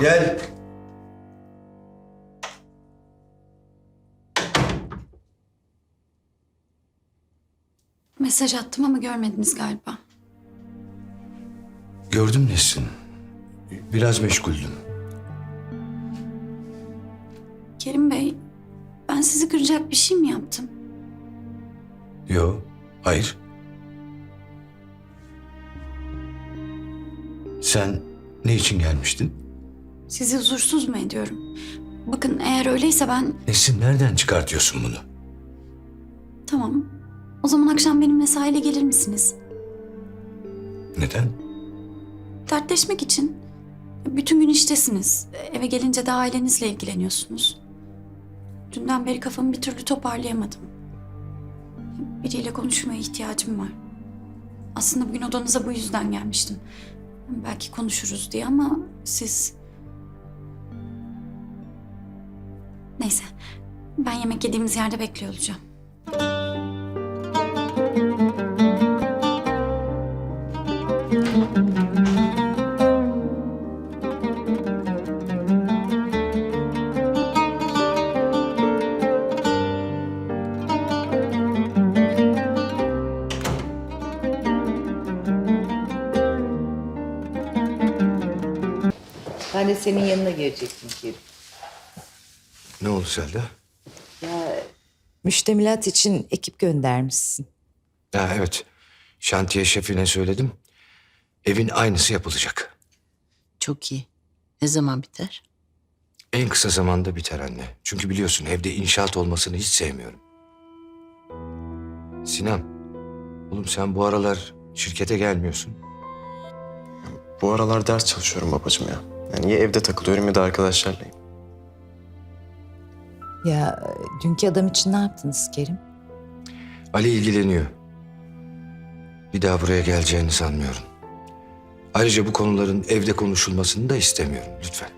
Gel. Mesaj attım ama görmediniz galiba. Gördüm Nesin. Biraz meşguldüm. Kerim Bey, ben sizi kıracak bir şey mi yaptım? Yo, hayır. Sen ne için gelmiştin? Sizi huzursuz mu ediyorum? Bakın eğer öyleyse ben... Nesin nereden çıkartıyorsun bunu? Tamam. O zaman akşam benimle sahile gelir misiniz? Neden? Dertleşmek için. Bütün gün iştesiniz. Eve gelince de ailenizle ilgileniyorsunuz. Dünden beri kafamı bir türlü toparlayamadım. Biriyle konuşmaya ihtiyacım var. Aslında bugün odanıza bu yüzden gelmiştim. Belki konuşuruz diye ama siz... Ben yemek yediğimiz yerde bekliyor olacağım. Ben de senin yanına gelecektim Kerim. Ne oldu Selda? Müştemilat için ekip göndermişsin. Ha, evet. Şantiye şefine söyledim. Evin aynısı yapılacak. Çok iyi. Ne zaman biter? En kısa zamanda biter anne. Çünkü biliyorsun evde inşaat olmasını hiç sevmiyorum. Sinan, oğlum sen bu aralar şirkete gelmiyorsun. Bu aralar ders çalışıyorum babacığım ya. Yani ya evde takılıyorum ya da arkadaşlarlayım. Ya dünkü adam için ne yaptınız Kerim? Ali ilgileniyor. Bir daha buraya geleceğini sanmıyorum. Ayrıca bu konuların evde konuşulmasını da istemiyorum lütfen.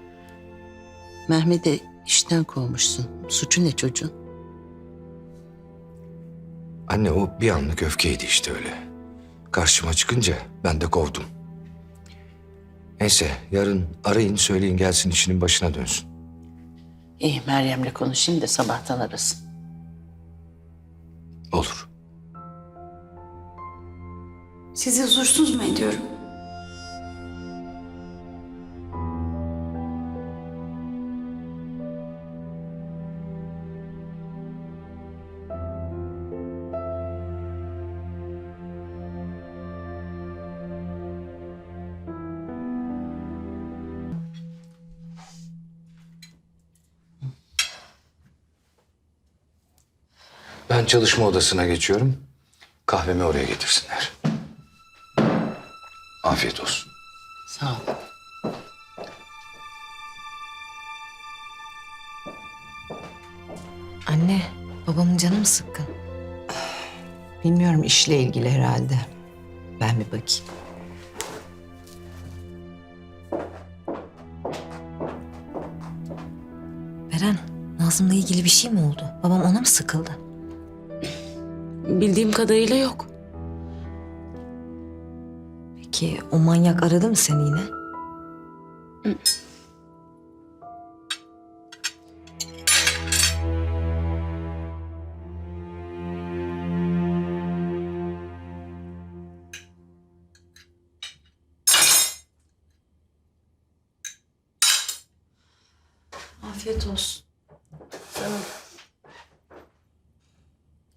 Mehmet'i işten kovmuşsun. Suçu ne çocuğun? Anne o bir anlık öfkeydi işte öyle. Karşıma çıkınca ben de kovdum. Neyse yarın arayın söyleyin gelsin işinin başına dönsün. İyi Meryem'le konuşayım da sabahtan arasın. Olur. Sizi huzursuz mu ediyorum? Ben çalışma odasına geçiyorum. Kahvemi oraya getirsinler. Afiyet olsun. Sağ ol. Anne, babamın canı mı sıkkın? Bilmiyorum işle ilgili herhalde. Ben bir bakayım. Beren, Nazım'la ilgili bir şey mi oldu? Babam ona mı sıkıldı? Bildiğim kadarıyla yok. Peki o manyak aradı mı seni yine? Afiyet olsun.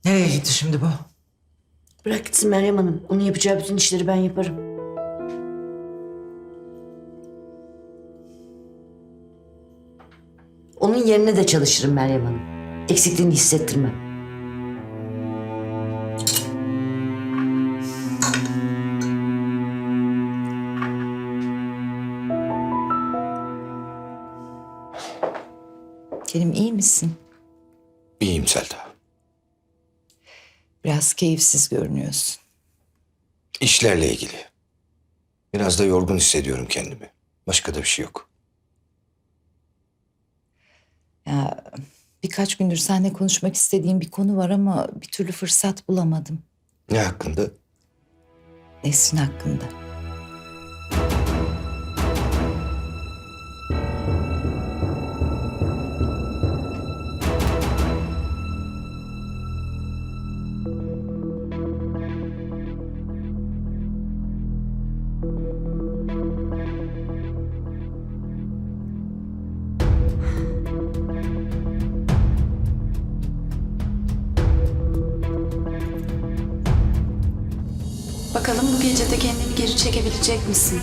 Nereye gitti şimdi bu? Bırak gitsin Meryem Hanım. Onun yapacağı bütün işleri ben yaparım. Onun yerine de çalışırım Meryem Hanım. Eksikliğini hissettirmem. Kerim iyi misin? İyiyim Selda. Biraz keyifsiz görünüyorsun. İşlerle ilgili. Biraz da yorgun hissediyorum kendimi. Başka da bir şey yok. Ya birkaç gündür seninle konuşmak istediğim bir konu var ama bir türlü fırsat bulamadım. Ne hakkında? Nesrin hakkında. Bakalım bu gece de kendini geri çekebilecek misin?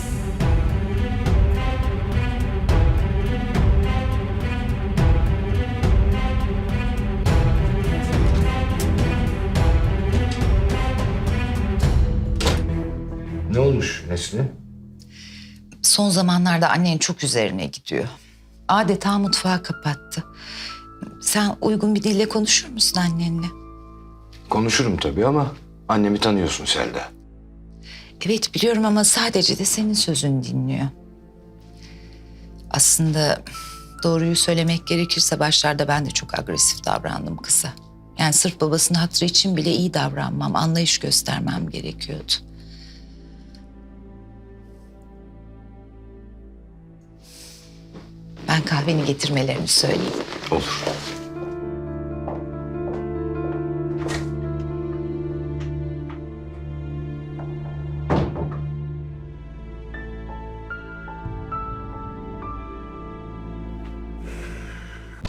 Ne olmuş Nesli? Son zamanlarda annen çok üzerine gidiyor. Adeta mutfağı kapattı. Sen uygun bir dille konuşur musun annenle? Konuşurum tabii ama annemi tanıyorsun Selda. Evet biliyorum ama sadece de senin sözünü dinliyor. Aslında doğruyu söylemek gerekirse başlarda ben de çok agresif davrandım kıza. Yani sırf babasının hatırı için bile iyi davranmam, anlayış göstermem gerekiyordu. Ben kahveni getirmelerini söyleyeyim. Olur.